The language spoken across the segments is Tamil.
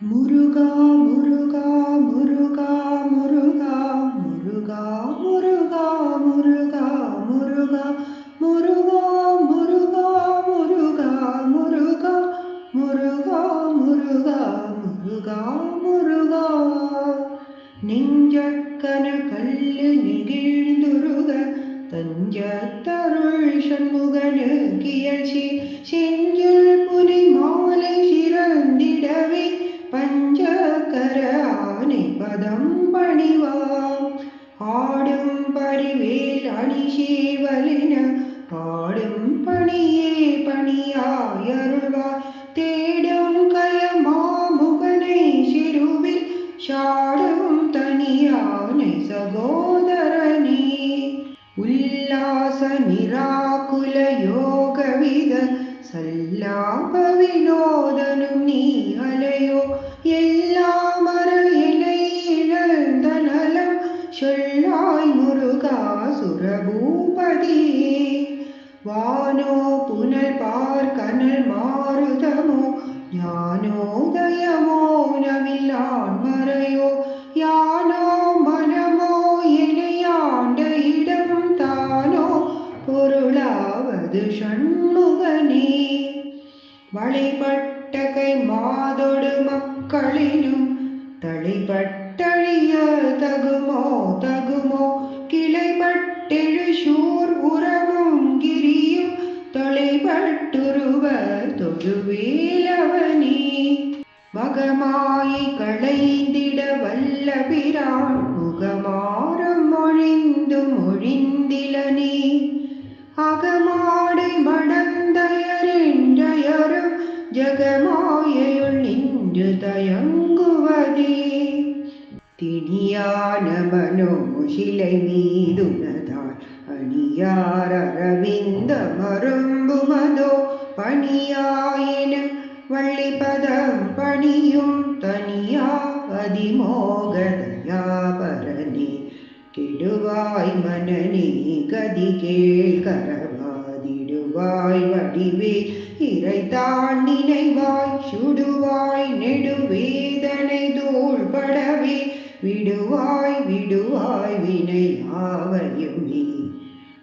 முருகா முருகா முருகா முருகா முருகா முருகா முருகா முருகா முருகா முருகா முருகா முருகா முருகா முருகா முருகா முருகா நெஞ்சக்கன கல்லு நெகிழ்ந்துருக தஞ்ச தருள் വിനോദനും നീ അലയോ എല്ലാ மக்களிലും തളിപട്ടഴിയ തകുമോ തകുമോ കിളൈപട്ടെഴു ശൂർ ഉറവും ഗിരിയും തളിപട്ടുരുവ തൊഴുവേലവനീ மகமாயை களைந்திட வல்ல பிரான் முகமாறும் ஒழிந்தும் ஒழிந்திலனே அகமாடை மணந்தயரென்றயரும் ஜகமாயை തുഞ്ചുതയങ്കുവതേ തിണിയാന മനോശിലൈ മീതുനതാൽ അണിയാരവിന്ദ മറുമ്പുമതോ പണിയായന വള്ളിപദം പണിയും തനിയാ അതിമോഗതയാപരനെ കെടുവായ് മനനെ ഗതി കേൾക്കറവാതിടുവായ് വടിവേ இறைத்தான் நினைவாய் சுடுவாய் நெடுவேதனை தோள்படவே. விடுவாய் விடுவாய் வினையாவையுமே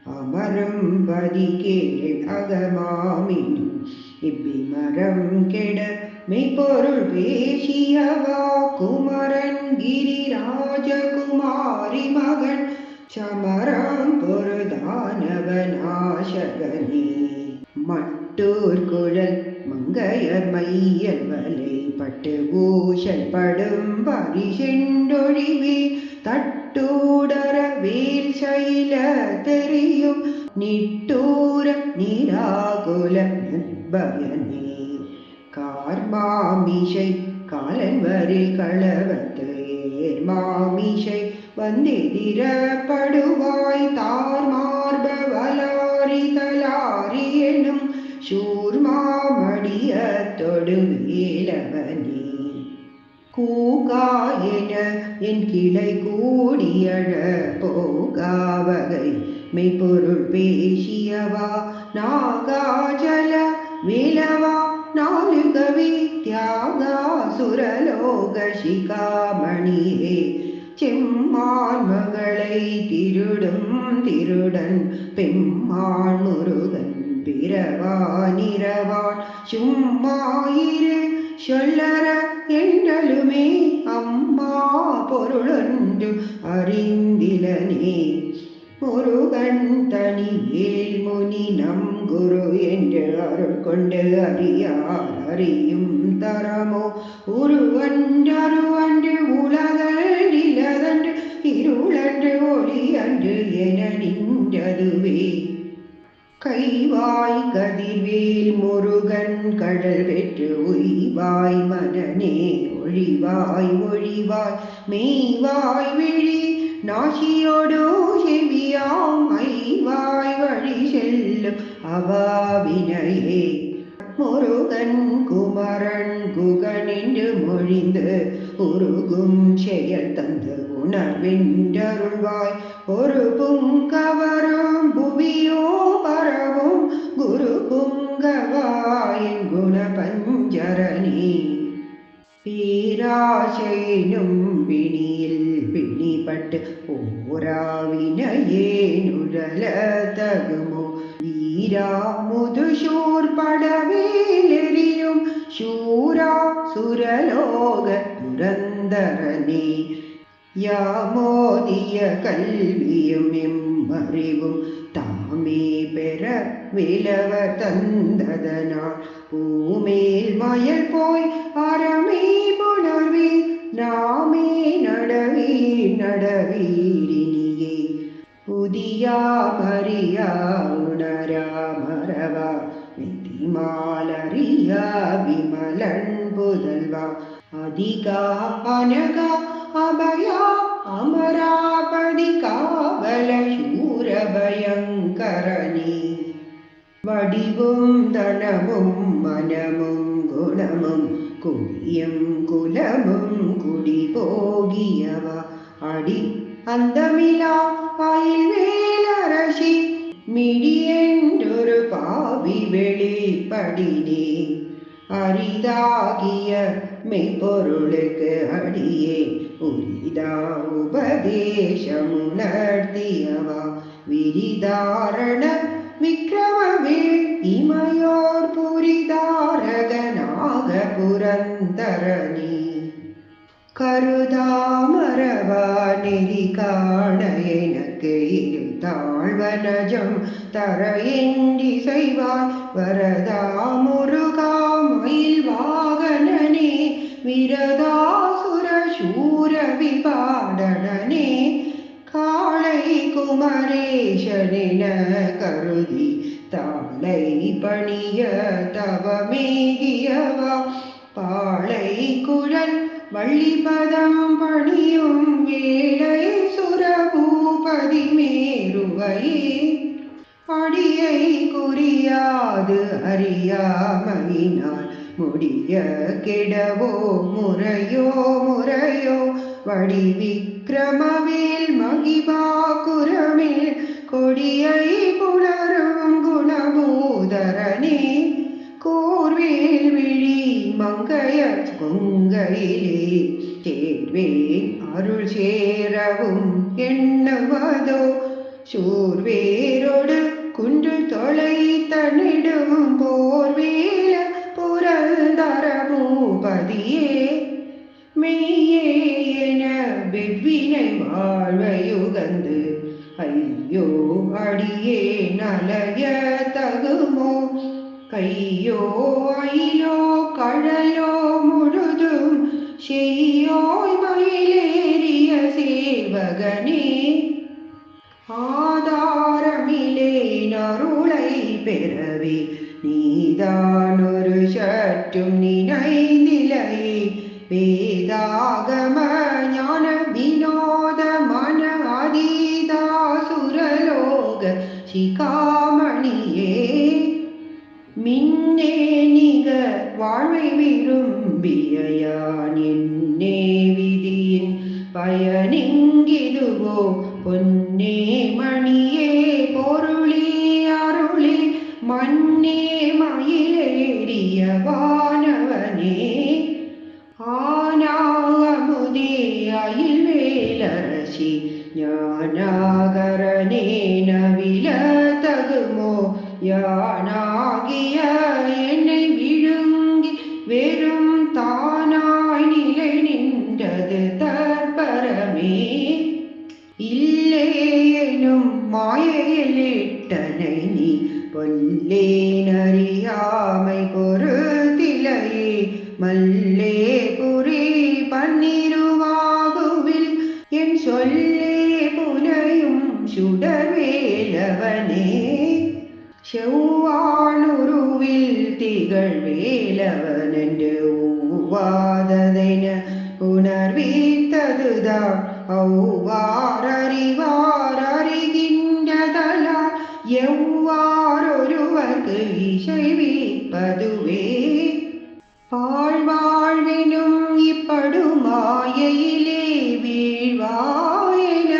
அமரும் பதி கேள் அகமாமினும் இப்பிமரம் கெட மெய்ப்பொருள் பேசியவா? குமரன் கிரிராஜகுமாரி மகன். சமரம் பொருதானவநாசகனே மட்டூர் குழல் மங்கையர் மையல் வலை பட்டு பூஷல் படும் பரிசெண்டொழிவே தட்டூடர வேல் சைல தெரியும் நிட்டூர நிராகுல நற்பயனே கார்மாமிஷை காலன் வரில் களவத்து ஏர்மாமிஷை வந்தெதிரப்படுவாய் தார் மார்ப வலாரி தலாரி எனும் சூர்மாமடிய தொடுவேலவனே என என் கிளை கூடியழ போகாவகை மெய்ப்பொருள் பேசியவா நாகாஜல வேலவா நாலு கவி தியாகா சுரலோக சிகாமணியே. செம்மான் மகளை திருடும் திருடன் பெம்மான் முருகன் பிறவா நிறவான் சும்மாயிரு சொல்லற என்றலுமே அம்மா பொருளொன்று அறிந்திலனே. முருகன் தனி வேல் முனி நம் குரு என்று அருள் கொண்டு அறியார் அறியும் தரமோ. உருவன்றருவன்று உலகிலதன்று இருளன்று ஒளி அன்று என நின்றதுவே. கைவாய் கதிர்வேல் முருகன் கடல் வெற்று உய்வாய் மனநே ஒழிவாய் ஒழிவாய் மெய்வாய் விழி நாசியோடோ செவியாம் ஐவாய் வழி செல்லும் அவாவினையே. முருகன் குமரன் குகனின்று மொழிந்து உருகும் செயல் தந்து உணர்வின்றருள்வாய். ஒரு புங்கவரும் നിരാശയിലും പിണിയിൽ പിണിപട്ട് പോരാവിനയേനുരലതകുമോ? ീരാ മുതുശൂർ പടവേലെറിയും ശൂരാ സുരലോക ദുരന്തരനേ യാമോദിയ കൽവിയും എമ്മറിവും താമേ പെര വിലവ തന്തതനാൾ ഭൂമേൽ മയൽ പോയി അറമേ പുണർവി നാമേ നടവീ നടവീരിനിയേ. പുതിയാമറിയാണരാമരവ ഉണരാമരവ വിമലൻ പുതൽവ. അധിക അനക விதிமாலரியா விமலன் புதல்வா அதிகா அனகா காவல சூர பயங்கரணி வடிவும் தனமும் மனமும் குணமும் குடியும் குலமும் குடி போகியவா அடி அந்தமிலா அயில் வேலரசி மிடியென்றொரு பாவி வெளிப்படினே. அரிதாகிய மெய்ப்பொருளுக்கு அடியே உரிதா உபதேசமுணர்த்தியவா விரிதாரண விக்ரமவேள் இமையோர் புரிதாரகனாக புரந்தரணி கருதாமரவா நெறி காண எனக்கு இரு தாழ்வனஜம் தர எண்டி செய்வார் வரதா முருகா மயில் வாகனனே விரதா சூர காளை குமரேஷனென கருதி தாளை பணிய தவமேகியவா? பாளை குழல் வள்ளிபதம் பணியும் வேளை சுரபூபதி மேருவையே. அடியை குறியாது அறியாமையினால் முடிய கெடவோ முறையோ முறையோ? வடி விக்ரமவேல் மகிபா குரமில் கொடியை புலரும் குணமூதரனே. கூர்வேல் விழி மங்கைய கொங்கையிலே. சேர்வேன் அருள் சேரவும் எண்ணுவதோ? சூர்வேரோடு குன்று தொலை தன்னிடும் போர்வேல புரல்தர மெய்யே என வெவ்வினை வாழ்வையுகந்து ஐயோ அடியே நலய தகுமோ கையோ அயிலோ கடலோ முழுதும் செய்யோய் மயிலேறிய சேவகனே. ஆதாரமிலே நருளை பெறவே நீதான் ஒரு நீதானொரு நினை நிலை வேதாகம ஞான வினோத மன அதீதா சுரலோக சிகாமணியே. மின்னே நிக வாழ்வை விரும்பியான் என்னே விதியின் பயனிங்கிதுவோ பொன்னே மணியே. பொருளே அருளே மண்ணே மயிலேறிய வானவனே ஆனாகமுதே அயில் வேலரசி ஞானாகரனே நவில தகுமோ யானாகிய என்னை விழுங்கி வெறும் தானாய் நிலை நின்றது தற்பரமே இல்லேனும் மாயையிலிட்டனை நீ பொல்லேனறியாமை மல்லே புரி பன்னிருவாகுவில். என் சொல்லே புனையும் சுடர்வேலவனே செவ்வானுருவில் திகழ்வேலவனென்று ஊவாததென உணர்வித்ததுதான் அவ்வாறறிவார் அறிகின்றதலால் உனக்கு இசைவிப்பதுவே வாழ்வாழ்வினும் இப்படு மாயையிலே வீழ்வாயன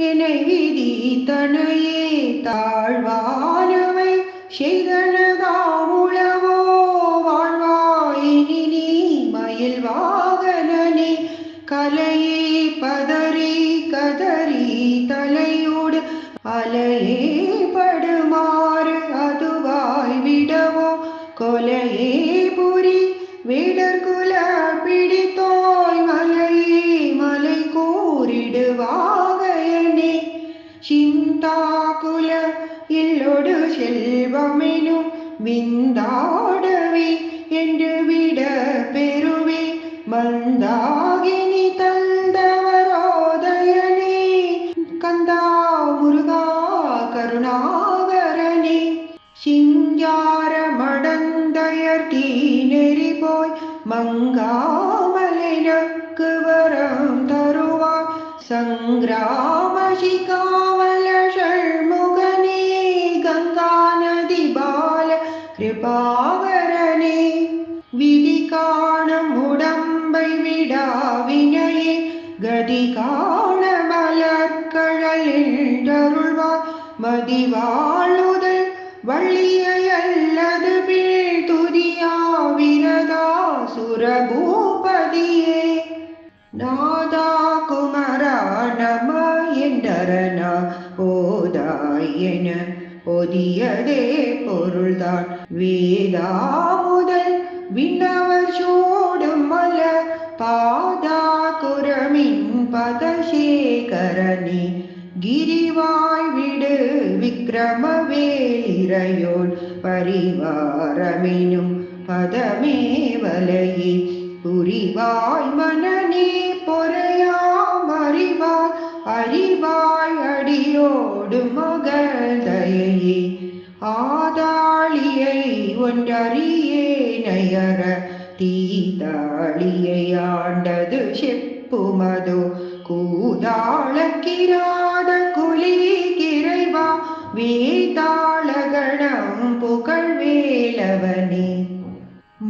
என்னை விதி தனையே தாழ்வானவை செய்தனதா உளவோ வாழ்வாயினி நீ மயில் வாகனனே. கலையே பதறி கதறி தலையோடு அலையே ദൈവമെനും വിന്താടവി എന്റെ വിട പെരുവി മന്ദാകിനി തന്തവരോദയനെ കന്താ മുരുകാ കരുണാകരനെ. ശിഞ്ചാരമടന്തയർ തീനരി പോയി മങ്കാമലിനക്ക് വരം തരുവാ സംഗ്രാമശികാ காண மலர்கழல் என்றருள்வார் மதிவாழுதல் வள்ளியல்லது பீழ் துதியா விரதா சுரபூபதியே நாதா குமரா நம என்றரன போதாயன பொதியதே பொருள்தான். வேதா முதல் விண்ணவர் சோடும் மல பாதா பதசேகரனே கிரிவாய் விடு விக்ரமவேலிரையோள் பரிவாரமெனும் பதமே வலையே புரிவாய் மனநே பொறையாம் அறிவாய் அறிவாய் அடியோடு மகள் தயையே ஆதாளியை ஒன்றறியே நயர நிற்புமதோ? கூதாள செப்புமதோ கூதாளக்கிராத குலி கிரைவா? வேதாளகணம் புகழ் வேலவனே.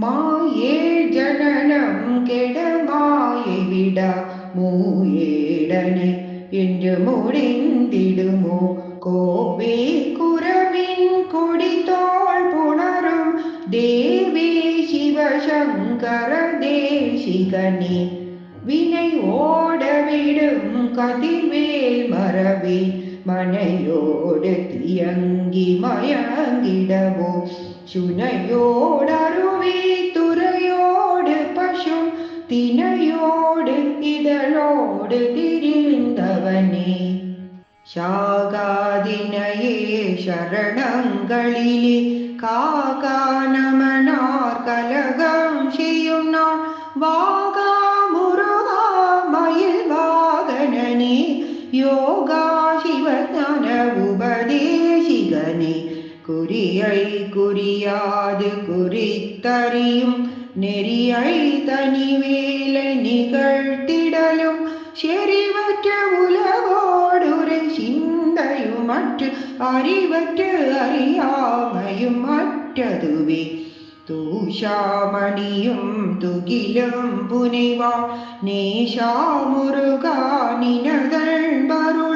மாயே ஜனனம் கெடமாயை விடா மூயேடனே. என்று முடிந்திடுமோ? கோவே குரவின் கொடித்தோள் புணரும். தேவி சிவசங்கர தேசிகனே. வினை ஓடவிடும் கதிர்வேல் மரவே மனையோடு தியங்கி மயங்கிடவோ. சுனையோடருவி துறையோடு பசு தினையோடு இதழோடு திரிந்தவனே. சாகாதினையே சரணங்களிலே காகா நமனார் கலகம் செய்யும் நான் வா நெறியை குறியாது குறித்தறியும். நெறியை தனி வேலை நிகழ்த்திடலும். செறிவற்ற உலகோடுரை சிந்தையும் மற்ற அறிவற்ற அறியாமையும் மற்றதுவே தூஷாமணியும் துகிலும் புனைவா நேஷா முருகா நினதள் பருளா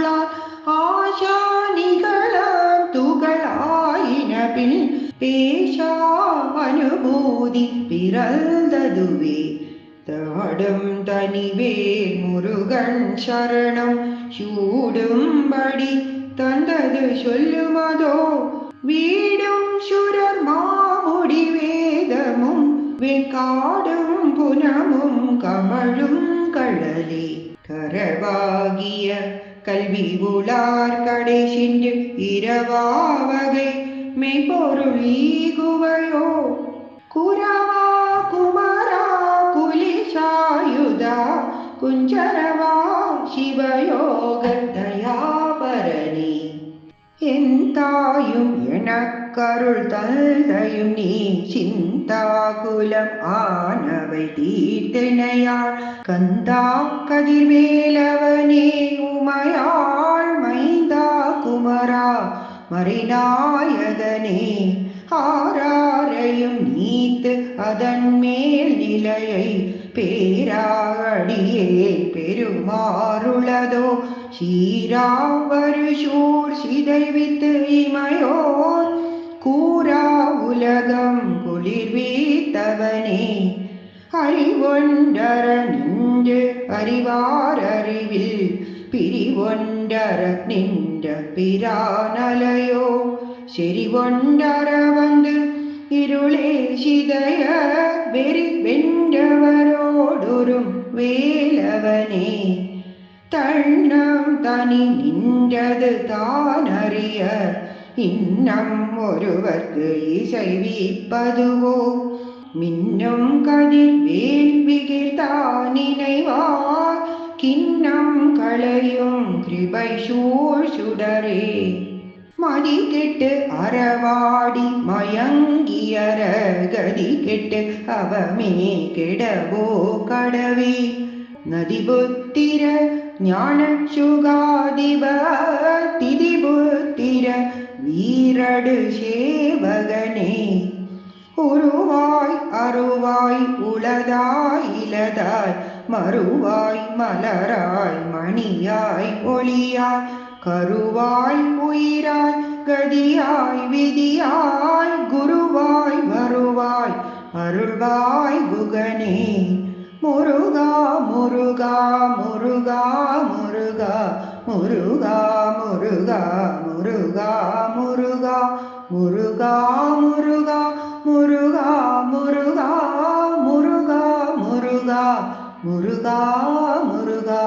அனுபூதி பிறந்ததுவே. தாடும் தனிவேல் முருகன் சரணம். சூடும்படி தந்தது சொல்லுமதோ. வீடும் சுரர் மாமுடி வேதமும் வெக்காடும் புனமும் கமழும் கடலே கரவாகிய கல்வி உளார் கடை சென்று இரவா மெய்பொருள் ஈகுவையோ. குரவா குமரா குலிசாயுதா குஞ்சரவா சிவயோக தயாபரணி என் தாயும் எனக்கருள் தந்தையும் நீ சிந்தாகுலம் ஆனவை தீர்த்தனையாள் கந்தா கதிர்வேலவனே உமையாள் மைந்தா குமரா மறைநாயகனே ஆராரையும் நீத்து அதன் மேல் நிலையை பேராடியே பெருமாறுளதோ. சீராவரு சூர் சிதைவித்து இமையோர் கூரா உலகம் குளிர்வீத்தவனே அறிவொண்டர நின்று அறிவார் அறிவில் பிரிவொண்டர நின்ற பிரானலையோ செறிவொண்டர வந்து இருளே சிதைய வெறி வென்றவரோடொரும் வேலவனே தண்ணம் தனி நின்றது தானறிய இன்னம் ஒருவர்க்கு இசைவிப்பதுவோ மின்னும் கதிர் வேள்விகில் தானினைவா கிண்ணம் களையும் கிருபை சூழ் சுடரே மதி கெட்டு அறவாடி மயங்கியற கதி கெட்டு அவமே கெடவோ கடவே. நதி புத்திர ஞான சுகாதிப திதி புத்திர வீரடு சேவகனே. உருவாய் அருவாய் உளதாய் இலதாய் மறுவாய் மலராய் மணியாய் ஒளியாய். கருவாய் உயிராய் கதியாய் விதியாய் குருவாய் வருவாய் அருள்வாய் குகனே முருகா முருகா முருகா முருகா முருகா முருகா முருகா முருகா முருகா முருகா முருகா முருகா முருகா முருகா முருகா முருகா